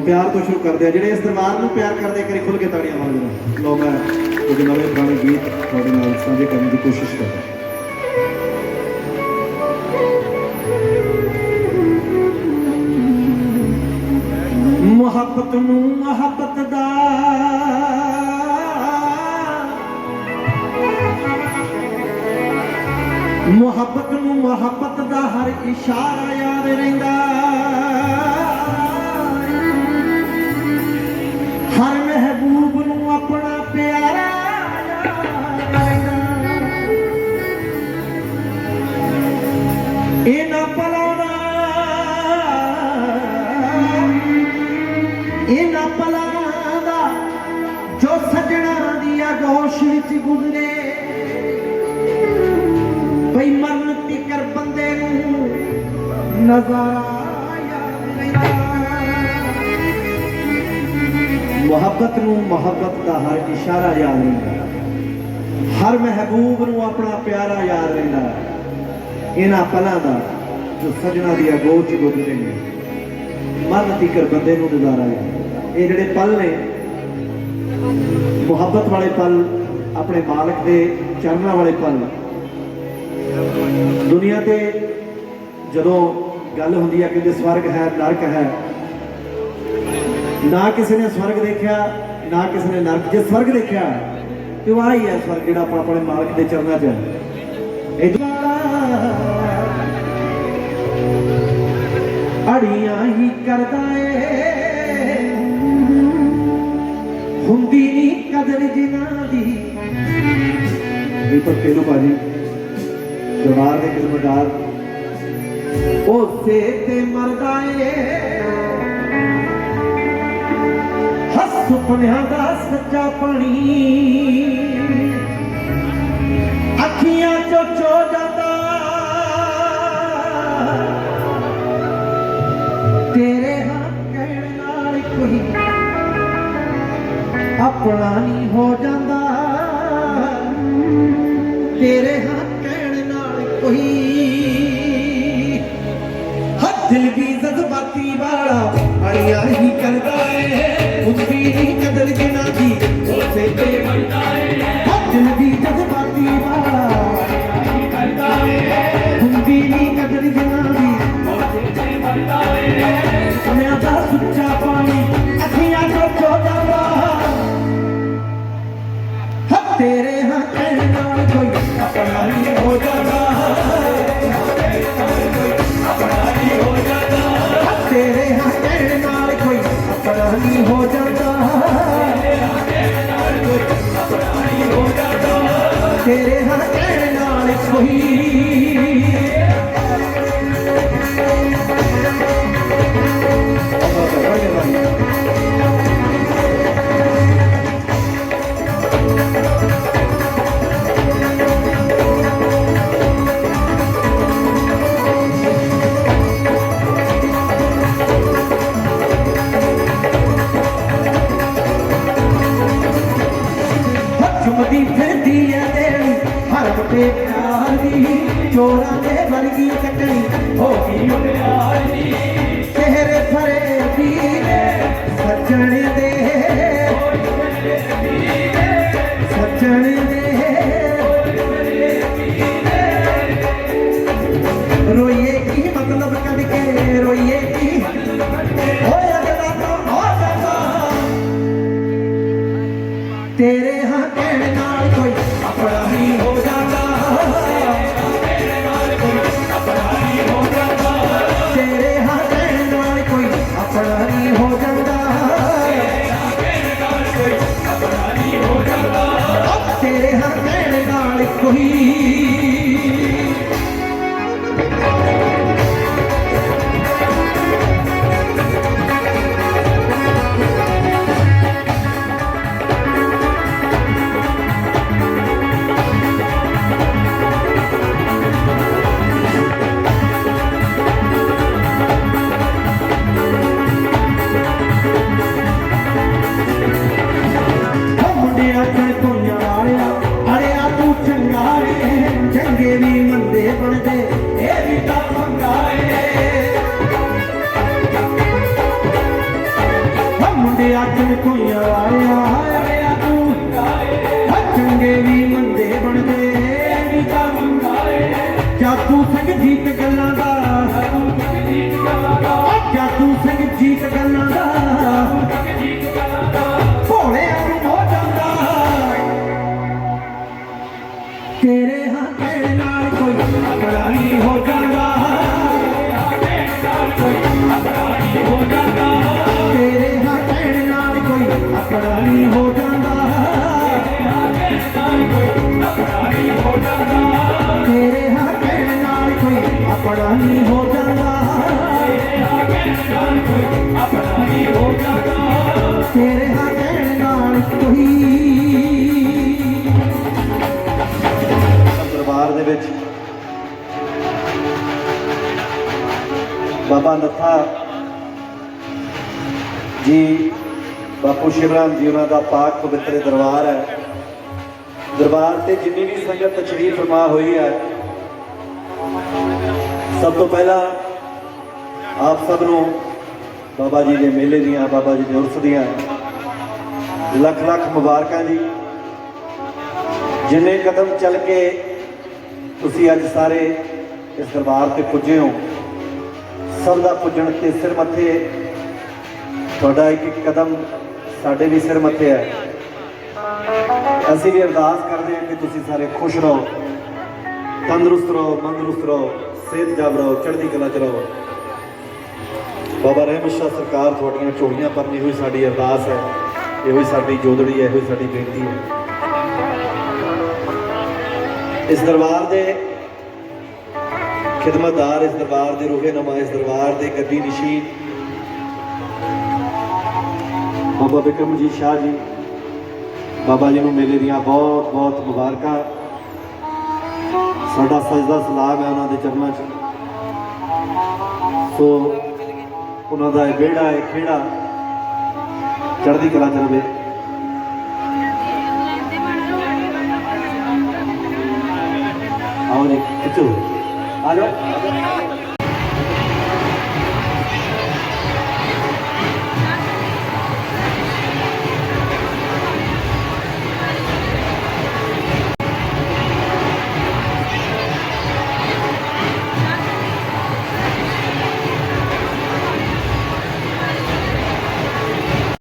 ਪਿਆਰ ਤੋਂ ਸ਼ੁਰੂ ਕਰਦੇ ਆ। ਜਿਹੜੇ ਇਸ ਦਰਬਾਰ ਨੂੰ ਪਿਆਰ ਕਰਦੇ ਆ, ਕਰੀ ਖੁੱਲ ਕੇ ਤਾੜੀਆਂ ਮਾਰ ਲੋ ਮੈਂ ਕੁਝ ਨਵੇਂ ਪੁਰਾਣੇ ਗੀਤ ਤੁਹਾਡੇ ਨਾਲ ਸਾਂਝੇ ਕਰਨ ਦੀ ਕੋਸ਼ਿਸ਼ ਕਰਦਾ ਮੁਹੱਬਤ ਨੂੰ ਮੁਹੱਬਤ ਦਾ ਮੁਹੱਬਤ ਨੂੰ ਮੁਹੱਬਤ ਦਾ ਹਰ ਇਸ਼ਾਰਾ ਯਾਦ ਰਹਿੰਦਾ। ਪਲਾਂ ਦਾ ਜੋ ਸਜਣਾ ਦੀ ਆਗੋਸ਼ ਵਿੱਚ ਗੁਜ਼ਰੇ ਬਈ ਮਰਨ ਤੀਕਰ ਬੰਦੇ ਨੂੰ ਨਜ਼ਾਰਾ ਯਾਦ ਰਹਿੰਦਾ ਮੁਹੱਬਤ ਨੂੰ ਮੁਹੱਬਤ ਦਾ ਹਰ ਇਸ਼ਾਰਾ ਯਾਦ ਰਹਿੰਦਾ ਹਰ ਮਹਿਬੂਬ ਨੂੰ ਆਪਣਾ ਪਿਆਰਾ ਯਾਦ ਰਹਿੰਦਾ ਇਹਨਾਂ ਪਲਾਂ ਦਾ ਜੋ ਸਜਣਾ ਦੀ ਅਗੋਚ ਗੁਜ਼ਰੇ ਨੇ ਮਰਨ ਤੀਕਰ ਬੰਦੇ ਨੂੰ ਨਜ਼ਾਰਾ ਯਾਦ ਇਹ ਜਿਹੜੇ ਪਲ ਨੇ, ਮੁਹੱਬਤ ਵਾਲੇ ਪਲ, ਆਪਣੇ ਮਾਲਕ ਦੇ ਚਰਨਾਂ ਵਾਲੇ ਪਲ। ਦੁਨੀਆ ਤੇ ਜਦੋਂ ਗੱਲ ਹੁੰਦੀ ਹੈ ਕਿ ਸਵਰਗ ਹੈ, ਨਰਕ ਹੈ, ਨਾ ਕਿਸੇ ਨੇ ਸਵਰਗ ਦੇਖਿਆ, ਨਾ ਕਿਸੇ ਨੇ ਨਰਕ। ਜੇ ਸਵਰਗ ਦੇਖਿਆ ਤੇ ਉਹ ਹੀ ਹੈ ਸਵਰਗ ਜਿਹੜਾ ਆਪਾਂ ਆਪਣੇ ਮਾਲਕ ਦੇ ਚਰਨਾਂ 'ਚ ਹੈ। ਅੜੀਆਂ ਹੀ ਕਰਦਾ ਏ। ਹੁੰਦੀ ਨਹੀਂ ਕਦਰ ਜਿਨ੍ਹਾਂ ਦੀ। ਦੀਪਕ ਤੇਲੂ ਭਾਜੀ ਜਵਾਰ ਦੇ ਕਿਸਮਦਾਰ ਉਸੇ ਤੇ ਮਰਦਾ ਏ। ਹੱਸ ਸੁਪਨਿਆਂ ਦਾ ਸੱਚਾ ਪਾਣੀ। ਅੱਖੀਆਂ ਚੋਂ ਚੋ ਜਾਂਦਾ। ਸੁੱਚਾ ਪਾਣੀ, ਅੱਖੀਆਂ ਤੋਂ ਚੋ ਜਾਂਦਾ ਹੱਥ ਤੇਰੇ ਹੱਥ ਨਾਲ ਕੋਈ ਆਪਣਾ ਨਹੀਂ ਹੋ ਜਾਂਦਾ। ਤੇਰੇ ਹੱਥ ਨਾਲ ਕੋਈ ਆਪਣਾ ਨਹੀਂ ਹੋ ਜਾਂਦਾ। ਤੇਰੇ ਹੱਥ ਨਾਲ ਕੋਈ ਹਰ ਤੇ ਪਿਆਰ ਦੀ ਚੋਰਾਂ ਦੇ ਵਰਗੀ ਕੱਟਣੀ ਹੋ ਗਈ ਮੁਟਿਆਰ ਦੀ ਮੇਰਾ ਤੂੰ। ਆਇਆ ਚੰਗੇ ਵੀ ਮੰਦੇ ਬਣਦੇ। ਵੀ ਤਾਂ ਗੱਲਾਂ ਦਾ ਤੇਰੇ ਹੱਥ ਨਾਲ ਕੋਈ। ਦਰਬਾਰ ਦੇ ਵਿੱਚ ਬਾਬਾ ਨੱਥਾ ਜੀ, ਬਾਪੂ ਸ਼ਿਵਰਾਮ ਜੀ, ਉਹਨਾਂ ਦਾ ਪਾਕ ਪਵਿੱਤਰ ਦਰਬਾਰ ਹੈ। ਦਰਬਾਰ ਤੇ ਜਿੰਨੀ ਵੀ ਸੰਗਤ ਤਸ਼ਰੀਫ ਫਰਮਾ ਹੋਈ ਹੈ, ਸਭ ਤੋਂ ਪਹਿਲਾਂ ਆਪ ਸਭ ਨੂੰ ਬਾਬਾ ਜੀ ਦੇ ਮੇਲੇ ਦੀਆਂ, ਬਾਬਾ ਜੀ ਦੇ ਉਰਸ ਦੀਆਂ। ਲੱਖ ਲੱਖ ਮੁਬਾਰਕਾਂ ਜੀ। ਜਿੰਨੇ ਕਦਮ ਚੱਲ ਕੇ ਤੁਸੀਂ ਅੱਜ ਸਾਰੇ ਇਸ ਦਰਬਾਰ ਤੇ ਪੁੱਜੇ ਹੋ, ਸਭ ਦਾ ਪੁੱਜਣ ਤੇ ਸਿਰ ਮੱਥੇ। ਤੁਹਾਡਾ ਇੱਕ ਇੱਕ ਕਦਮ ਸਾਡੇ ਵੀ ਸਿਰ ਮੱਥੇ ਹੈ। ਅਸੀਂ ਵੀ ਅਰਦਾਸ ਕਰਦੇ ਹਾਂ ਕਿ ਤੁਸੀਂ ਸਾਰੇ ਖੁਸ਼ ਰਹੋ, ਤੰਦਰੁਸਤ ਰਹੋ, ਮੰਦਰੁਸਤ ਰਹੋ ਸਿਹਤਯਾਬ ਰਹੋ, ਚੜ੍ਹਦੀ ਕਲਾ ਚ ਰਹੋ। ਬਾਬਾ ਰਹਿਮ ਸ਼ਾਹ ਸਰਕਾਰ ਤੁਹਾਡੀਆਂ ਝੋਲੀਆਂ ਭਰਨੀ ਹੋਈ ਸਾਡੀ ਅਰਦਾਸ ਹੈ। ਇਹੋ ਹੀ ਸਾਡੀ ਜੋਦੜੀ ਹੈ, ਇਹੋ ਹੀ ਸਾਡੀ ਬੇਨਤੀ ਹੈ। ਇਸ ਦਰਬਾਰ ਦੇ ਖਿਦਮਤਦਾਰ, ਇਸ ਦਰਬਾਰ ਦੇ ਰੂਹੇ ਨਮਾ ਇਸ ਦਰਬਾਰ ਦੇ ਗੱਦੀ ਨਸ਼ੀਨ ਬਾਬਾ ਬਿਕਰਮਜੀਤ ਸ਼ਾਹ ਜੀ, ਬਾਬਾ ਜੀ ਨੂੰ ਮੇਲੇ ਦੀਆਂ ਬਹੁਤ ਬਹੁਤ ਮੁਬਾਰਕਾਂ। ਸਾਡਾ ਸਜਦਾ ਸਲਾਮ ਹੈ ਉਹਨਾਂ ਦੇ ਚਰਨਾਂ 'ਚ। ਸੋ ਉਹਨਾਂ ਦਾ ਇਹ ਵਿਹੜਾ ਹੈ ਖੇੜਾ ਚੜ੍ਹਦੀ ਕਲਾ ਚ ਰਵੇ। ਆਓ ਜੀ, ਖਿੱਚੋ। ਆ ਜਾਓ।